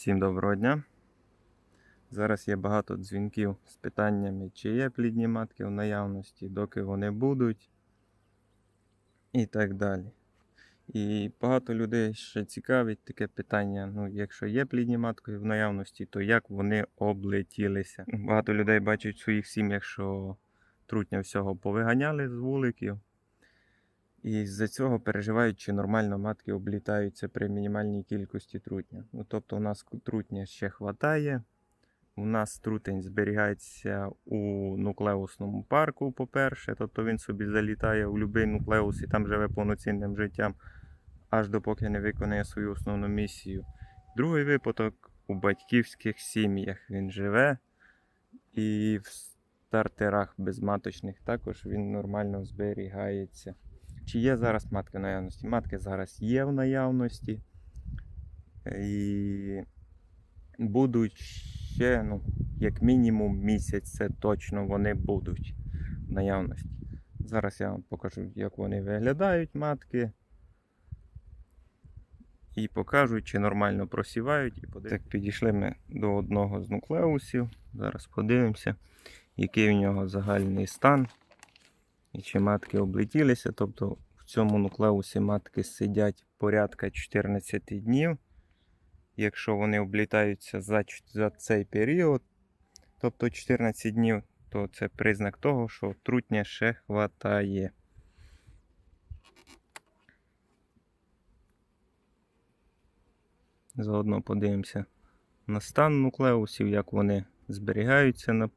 Всім доброго дня. Зараз є багато дзвінків з питаннями, чи є плідні матки в наявності, доки вони будуть і так далі. І багато людей ще цікавить таке питання: ну, якщо є плідні матки в наявності, то як вони облетілися? Багато людей бачать в своїх сім'ях, що трутня всього повиганяли з вуликів. І з-за цього переживають, чи нормально матки облітаються при мінімальній кількості трутня. Ну, тобто у нас трутня ще хватає. У нас трутень зберігається у нуклеусному парку, по-перше, тобто він собі залітає у будь-який нуклеус і там живе повноцінним життям, аж допоки не виконає свою основну місію. Другий випадок у батьківських сім'ях він живе, і в стартерах безматочних також він нормально зберігається. Чи є зараз матки в наявності? Матки зараз є в наявності. І будуть ще, ну, як мінімум місяць, це точно вони будуть в наявності. Зараз я вам покажу, як вони виглядають, матки. І покажу, чи нормально просівають. І подивимося. Так, підійшли ми до одного з нуклеусів. Зараз подивимося, який у нього загальний стан. І чи матки облетілися. Тобто в цьому нуклеусі матки сидять порядка 14 днів. Якщо вони облітаються за, за цей період, тобто 14 днів, то це признак того, що трутня ще хватає. Заодно подивимося на стан нуклеусів, як вони зберігаються на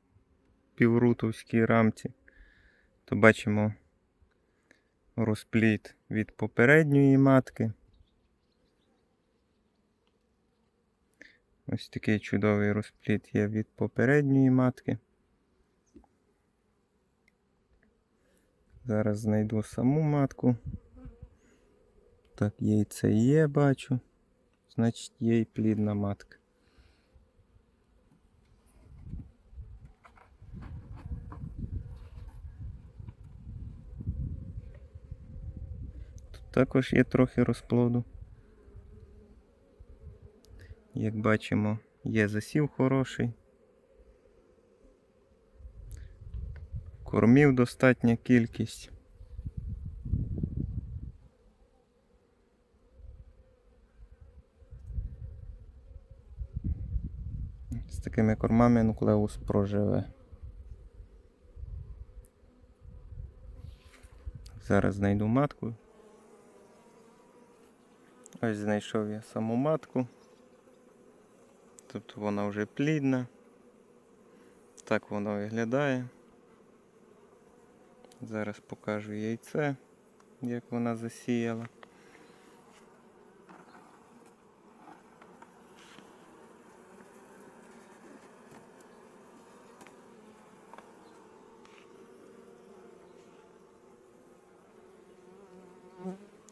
піврутовській рамці то бачимо розпліт від попередньої матки. Ось такий чудовий розпліт є від попередньої матки. Зараз знайду саму матку. Так, яйце є, бачу. Значить, є і плідна матка. Також є трохи розплоду. Як бачимо, є засів хороший. Кормів достатня кількість. З такими кормами нуклеус проживе. Зараз знайду матку. Ось знайшов я саму матку. Тобто вона вже плідна. Так вона виглядає. Зараз покажу яйце, як вона засіяла.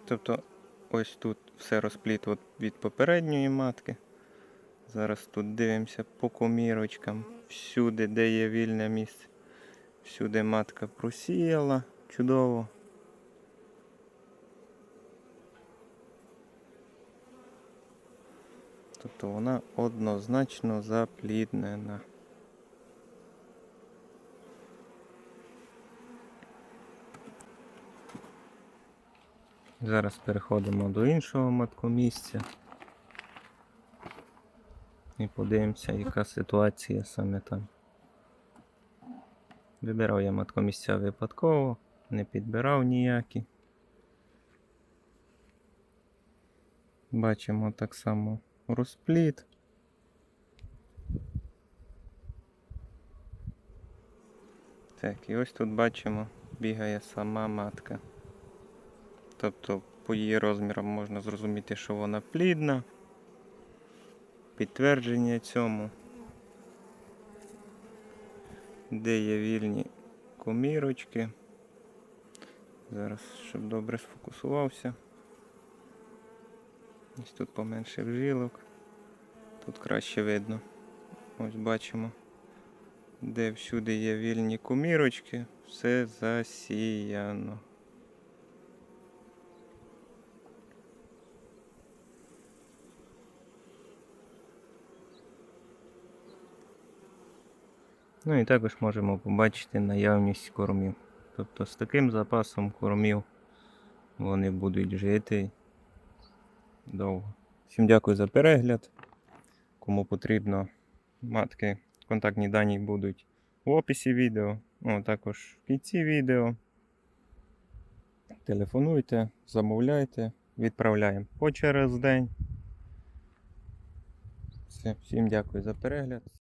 Тобто ось тут все розпліт от від попередньої матки. Зараз тут дивимося по комірочкам. Всюди, де є вільне місце. Всюди матка просіяла чудово. Тобто вона однозначно запліднена. Зараз переходимо до іншого маткомісця. І подивимося, яка ситуація саме там. Вибирав я маткомісця випадково, не підбирав ніякі. Бачимо так само розпліт. Так, і ось тут бачимо, бігає сама матка. Тобто по її розмірам можна зрозуміти, що вона плідна. Підтвердження цьому. Де є вільні комірочки. Зараз, щоб добре сфокусувався. Ось тут поменше жилок. Тут краще видно. Ось бачимо, де всюди є вільні комірочки, все засіяно. Ну і також можемо побачити наявність кормів. Тобто з таким запасом кормів вони будуть жити довго. Всім дякую за перегляд. Кому потрібно матки, контактні дані будуть в описі відео, ну, а також в кінці відео. Телефонуйте, замовляйте, відправляємо по через день. Все, всім дякую за перегляд.